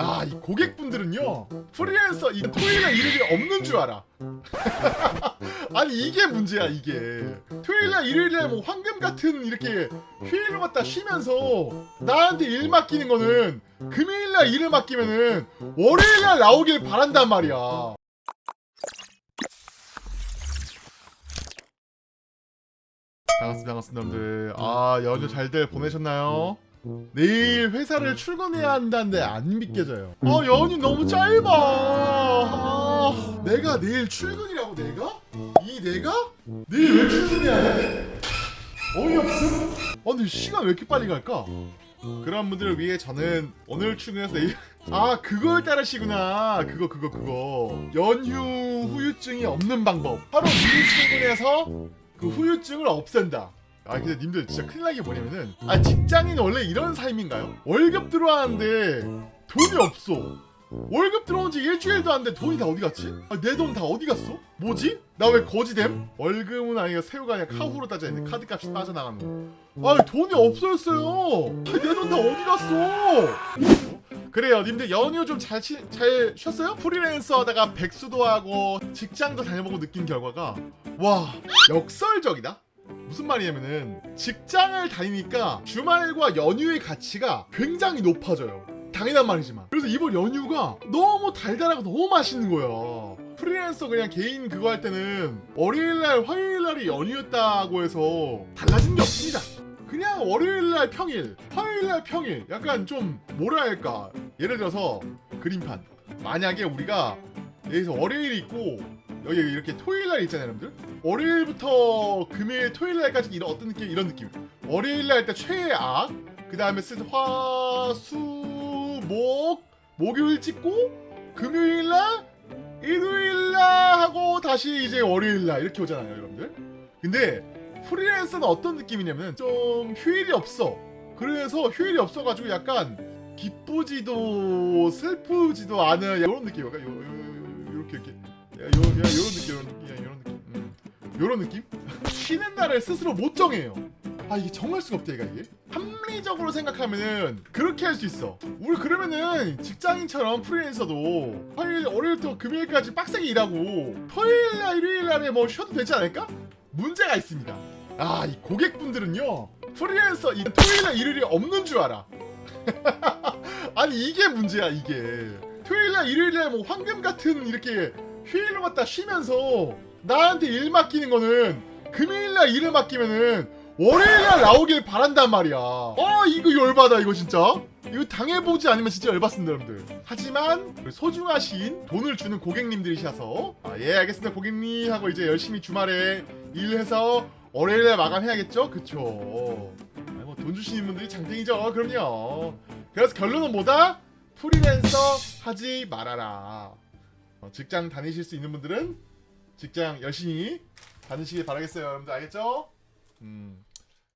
아, 이 고객분들은요, 프리랜서 이 토요일날 일요일이 없는 줄 알아. 아니, 이게 문제야, 이게. 토요일날 일요일날 뭐 황금 같은 이렇게 휴일을 갖다 쉬면서 나한테 일 맡기는 거는 금요일날 일을 맡기면은 월요일날 나오길 바란단 말이야. 반갑습니다, 반갑습니다, 여러분들. 아, 연휴 잘들 보내셨나요? 내일 회사를 출근해야 한다는데 안 믿겨져요. 아, 연휴 너무 짧아. 아, 내가 내일 출근이라고 내가? 이 내가? 내일 왜 출근해야 돼? 어이없음? 아, 근데 시간 왜 이렇게 빨리 갈까? 그런 분들을 위해 저는 오늘 출근해서 내일 아 그걸 따르시구나 그거 그거 그거 연휴 후유증이 없는 방법 하루 미리 출근해서 그 후유증을 없앤다 아 근데 님들 진짜 큰일 나게 뭐냐면은 아 직장인 원래 이런 삶인가요? 월급 들어왔는데 돈이 없어 월급 들어온 지 일주일도 안 돼 돈이 다 어디 갔지? 아, 내 돈 다 어디 갔어? 뭐지? 나 왜 거지됨? 월급은 아니라 새우가 아니라 카후로 따져야 돼 카드값이 빠져나가는 거 아, 돈이 없어졌어요 내돈 다 어디 갔어? 그래요 님들 연휴 좀잘 잘 쉬었어요? 프리랜서 하다가 백수도 하고 직장도 다녀보고 느낀 결과가 와 역설적이다 무슨 말이냐면은 직장을 다니니까 주말과 연휴의 가치가 굉장히 높아져요. 당연한 말이지만. 그래서 이번 연휴가 너무 달달하고 너무 맛있는 거야 프리랜서 그냥 개인 그거 할 때는 월요일날 화요일날이 연휴였다고 해서 달라진 게 없습니다. 그냥 월요일날 평일 화요일날 평일. 약간 좀 뭐라 할까? 예를 들어서 그림판. 만약에 우리가 여기서 월요일이 있고 여기 이렇게 토요일 날 있잖아요 여러분들. 월요일부터 금요일 토요일 날까지 이런 어떤 느낌? 이런 느낌. 월요일날 때 최악 그 다음에 화수 목 목요일 찍고 금요일 날 일요일 날 하고 다시 이제 월요일 날 이렇게 오잖아요 여러분들. 근데 프리랜서는 어떤 느낌이냐면 좀 휴일이 없어. 그래서 휴일이 없어가지고 약간 기쁘지도 슬프지도 않은 이런 느낌 약간 요, 요, 요, 요렇게 이렇게 야, 요, 야, 요런 느낌 요런 느낌. 야, 요런 느낌. 음. 요런 느낌? 쉬는 날을 스스로 못 정해요. 아 이게 정할 수가 없다 얘가 이게. 합리적으로 생각하면은 그렇게 할 수 있어. 우리 그러면은 직장인처럼 프리랜서도 화요일 월요일부터 금요일까지 빡세게 일하고 토요일날 일요일날에 뭐 쉬어도 되지 않을까? 문제가 있습니다. 아 이 고객분들은요 프리랜서 이 토요일날 일요일이 없는 줄 알아. 아니 이게 문제야 이게. 토요일날 일요일날 뭐 황금 같은 이렇게 휴일로 갖다 쉬면서 나한테 일 맡기는 거는 금요일날 일을 맡기면은 월요일날 나오길 바란단 말이야. 아 이거 열받아 이거 진짜. 이거 당해보지 않으면 진짜 열받습니다 여러분들. 하지만 소중하신 돈을 주는 고객님들이셔서 아, 예 알겠습니다 고객님. 하고 이제 열심히 주말에 일해서 월요일에 마감해야겠죠? 그쵸? 아, 뭐돈 주시는 분들이 장땡이죠 그럼요. 그래서 결론은 뭐다? 프리랜서 하지 말아라 어, 직장 다니실 수 있는 분들은 직장 열심히 다니시길 바라겠어요 여러분들 알겠죠? 음.